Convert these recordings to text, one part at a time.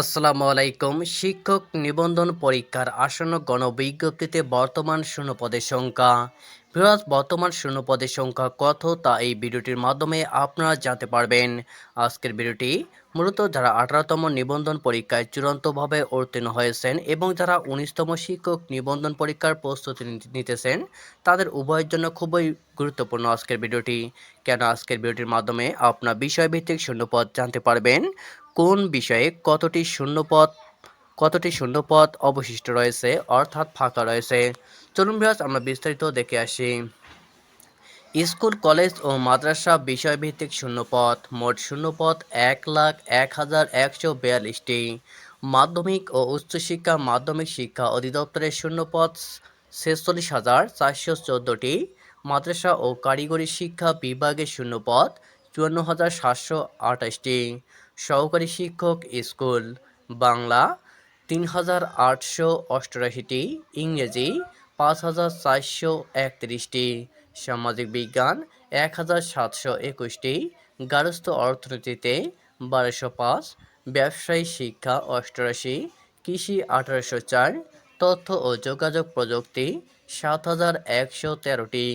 আসসালামু আলাইকুম। শিক্ষক নিবন্ধন পরীক্ষার আসন্ন গণবিজ্ঞপ্তিতে বর্তমান শূন্যপদের সংখ্যা। বৃহৎ বর্তমান শূন্যপদের সংখ্যা কত তা এই ভিডিওটির মাধ্যমে আপনারা জানতে পারবেন। আজকের ভিডিওটি মূলত যারা আঠারোতম নিবন্ধন পরীক্ষায় চূড়ান্তভাবে উত্তীর্ণ হয়েছেন এবং যারা উনিশতম শিক্ষক নিবন্ধন পরীক্ষার প্রস্তুতি নিতেছেন, তাদের উভয়ের জন্য খুবই গুরুত্বপূর্ণ আজকের ভিডিওটি। কেন আজকের ভিডিওটির মাধ্যমে আপনার বিষয়ভিত্তিক শূন্যপদ জানতে পারবেন? কোন বিষয়ে কতটি শূন্যপদ কতটি শূন্যপদ অবশিষ্ট রয়েছে, অর্থাৎ ফাঁকা রয়েছে? চলুন বিরাজ আমরা বিস্তারিত দেখে আসি। স্কুল, কলেজ ও মাদ্রাসা বিষয়ভিত্তিক শূন্যপদ, মোট শূন্যপদ এক লাখ এক হাজার একশো বিয়াল্লিশটি। মাধ্যমিক ও উচ্চশিক্ষা মাধ্যমিক শিক্ষা অধিদপ্তরের শূন্যপদ ছেচল্লিশ হাজার চারশো চোদ্দোটি। মাদ্রাসা ও কারিগরি শিক্ষা বিভাগের শূন্যপদ চুয়ান্ন হাজার সাতশো আঠাশটি। সহকারী শিক্ষক স্কুল, বাংলা তিন হাজার আটশো অষ্টআশিটি, ইংরেজি পাঁচ হাজার চারশো একত্রিশটি, সামাজিক বিজ্ঞান এক হাজার সাতশো একুশটি গার্হস্থ্য অর্থনীতিতে বারোশো পাঁচ, ব্যবসায়ী শিক্ষা অষ্টআশি, কৃষি আঠারোশো চার, তথ্য ও যোগাযোগ প্রযুক্তি সাত হাজার একশো তেরোটি।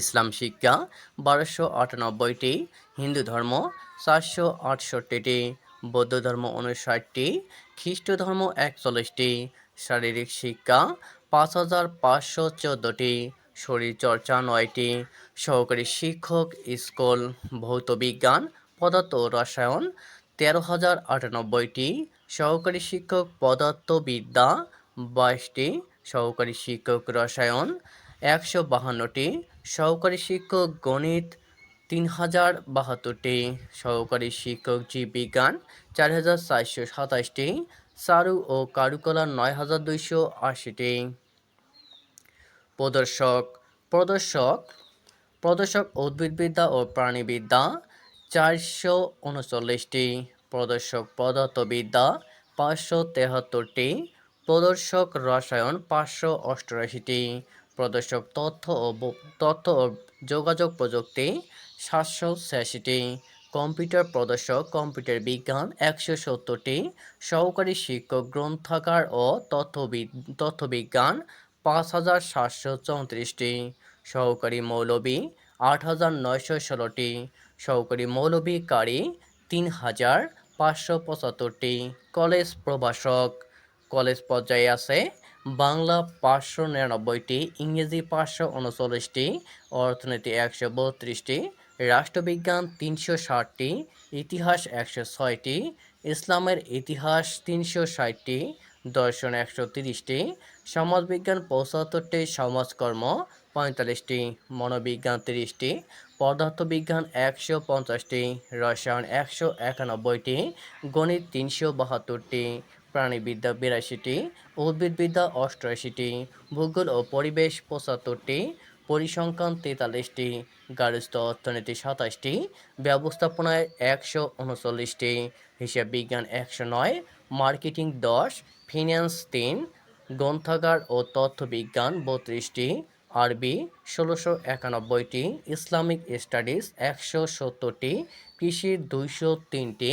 ইসলাম শিক্ষা বারোশো আটানব্বইটি, হিন্দু ধর্ম চারশো আটষট্টিটি, বৌদ্ধ ধর্ম উনষাটটি খ্রিস্ট ধর্ম একচল্লিশটি, শারীরিক শিক্ষা পাঁচ হাজার পাঁচশো চোদ্দোটি, শরীরচর্চা নয়টি, সহকারী শিক্ষক স্কুল, ভৌত বিজ্ঞান, পদার্থ রসায়ন তেরো হাজার আটানব্বইটি, সহকারী শিক্ষক পদার্থবিদ্যা বাইশটি, সহকারী শিক্ষক রসায়ন একশো বাহান্নটি সহকারী শিক্ষক গণিত তিন হাজার বাহাত্তরটি, সহকারী শিক্ষক জীববিজ্ঞান চার হাজার চারশো সাতাশটি চারু ও কারুকলা নয় হাজার দুইশো আশিটি। প্রদর্শক প্রদর্শক প্রদর্শক উদ্ভিদবিদ্যা ও প্রাণীবিদ্যা চারশো উনচল্লিশটি, প্রদর্শক পদার্থবিদ্যা পাঁচশো তেহাত্তরটি, প্রদর্শক রসায়ন পাঁচশো অষ্টআশিটি প্রদর্শক তথ্য ও তথ্য ও যোগাযোগ প্রযুক্তি সাতশো ছিয়াশিটি, কম্পিউটার প্রদর্শক, কম্পিউটার বিজ্ঞান একশো সত্তরটি, সহকারী শিক্ষক, গ্রন্থাগার ও তথ্যবিদ তথ্যবিজ্ঞান পাঁচ হাজার সাতশো চৌত্রিশটি, সহকারী মৌলবী আট হাজার নয়শো ষোলোটি, সহকারী মৌলবীকারী তিন হাজার পাঁচশো পঁচাত্তরটি। কলেজ প্রভাষক, কলেজ পর্যায়ে আছে বাংলা পাঁচশো নিরানব্বইটি, ইংরেজি পাঁচশো উনচল্লিশটি, অর্থনীতি একশো বত্রিশটি, রাষ্ট্রবিজ্ঞান তিনশো ষাটটি, ইতিহাস একশো ছয়টি, ইসলামের ইতিহাস তিনশো ষাটটি, দর্শন একশো তিরিশটি, সমাজবিজ্ঞান পঁচাত্তরটি, সমাজকর্ম পঁয়তাল্লিশটি, মনোবিজ্ঞান তিরিশটি, পদার্থবিজ্ঞান একশো পঞ্চাশটি, রসায়ন একশো একানব্বইটি, গণিত তিনশো বাহাত্তরটি প্রাণীবিদ্যা বিরাশিটি, উদ্ভিদবিদ্যা অষ্টআশিটি, ভূগোল ও পরিবেশ পঁচাত্তরটি, পরিসংখ্যান তেতাল্লিশটি, গার্হস্থ্য অর্থনীতি সাতাশটি, ব্যবস্থাপনায় একশো উনচল্লিশটি, হিসাব বিজ্ঞান একশো নয়, মার্কেটিং দশ, ফিন্যান্স তিন, গ্রন্থাগার ও তথ্য বিজ্ঞান বত্রিশটি, আরবি ষোলোশো একানব্বইটি, ইসলামিক স্টাডিজ একশো সত্তরটি কৃষি দুইশো তিনটি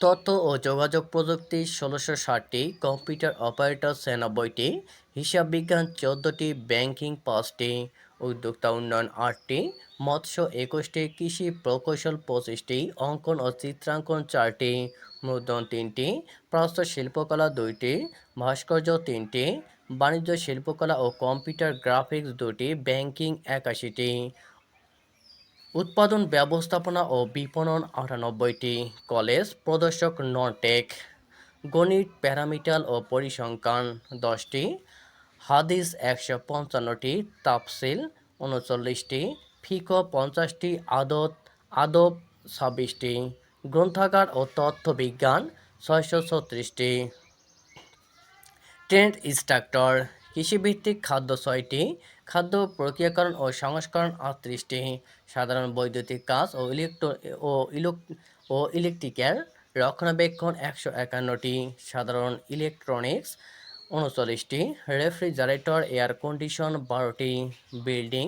তথ্য ও যোগাযোগ প্রযুক্তি ষোলোশো ষাটটি, কম্পিউটার অপারেটর ছিয়ানব্বইটি হিসাব বিজ্ঞান চোদ্দোটি, ব্যাংকিং পাঁচটি, উদ্যোক্তা উন্নয়ন আটটি, মৎস্য একুশটি, কৃষি প্রকৌশল পঁচিশটি, অঙ্কন ও চিত্রাঙ্কন চারটি, মুদ্রণ তিনটি প্রস্থ শিল্পকলা দুইটি, ভাস্কর্য তিনটি, বাণিজ্য শিল্পকলা ও কম্পিউটার গ্রাফিক্স দুটি, ব্যাংকিং একাশিটি। উৎপাদন ব্যবস্থাপনা ও বিপণন আটানব্বইটি কলেজ প্রদর্শক নটেক, গণিত, প্যারামিটাল ও পরিসংখ্যান দশটি, হাদিস একশো পঞ্চান্নটি, তাফসিল উনচল্লিশটি ফিক পঞ্চাশটি, আদত, আদব ছাব্বিশটি, গ্রন্থাগার ও তথ্য বিজ্ঞান ছয়শো ছত্রিশটি। ট্রেন্ড ইনস্ট্রাক্টর, কৃষিভিত্তিক খাদ্য ছয়টি খাদ্য প্রক্রিয়াকরণ ও সংস্করণ আটত্রিশটি সাধারণ বৈদ্যুতিক কাজ ও ইলেকট্রো ও ইলেক ও ইলেকট্রিক্যাল রক্ষণাবেক্ষণ একশো একান্নটি। সাধারণ ইলেকট্রনিক্স উনচল্লিশটি। রেফ্রিজারেটর, এয়ার কন্ডিশন বারোটি। Building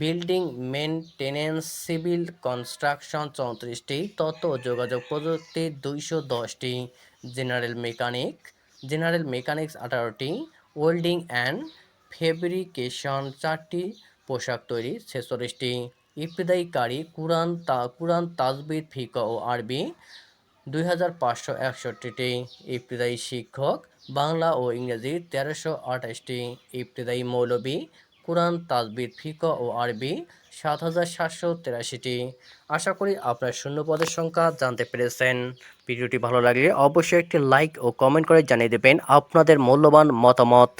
building maintenance civil construction চৌত্রিশটি। তথ্য যোগাযোগ প্রযুক্তি দুইশো দশটি। জেনারেল মেকানিক জেনারেল মেকানিক্স আঠারোটি। ওয়েল্ডিং অ্যান্ড ফেব্রিকেশন চারটি পোশাক তৈরি, ছেচল্লিশটি ইবতদায়ী কারি কুরআন তা, কুরআন তাজবিদ ফিকা ও আরবি, দুই হাজার পাঁচশো একষট্টিটি ইবতদায়ী শিক্ষক, বাংলা ও ইংরেজি তেরোশো আঠাশটি ইবতদায়ী মৌলবী, কোরআন তাজবিদ ফিকা ও আরবি সাত হাজার সাতশো তেরাশিটি। আশা করি আপনার শূন্য পদের সংখ্যা জানতে পেরেছেন। ভিডিওটি ভালো লাগলে অবশ্যই একটি লাইক ও কমেন্ট করে জানিয়ে দেবেন আপনাদের মূল্যবান মতামত।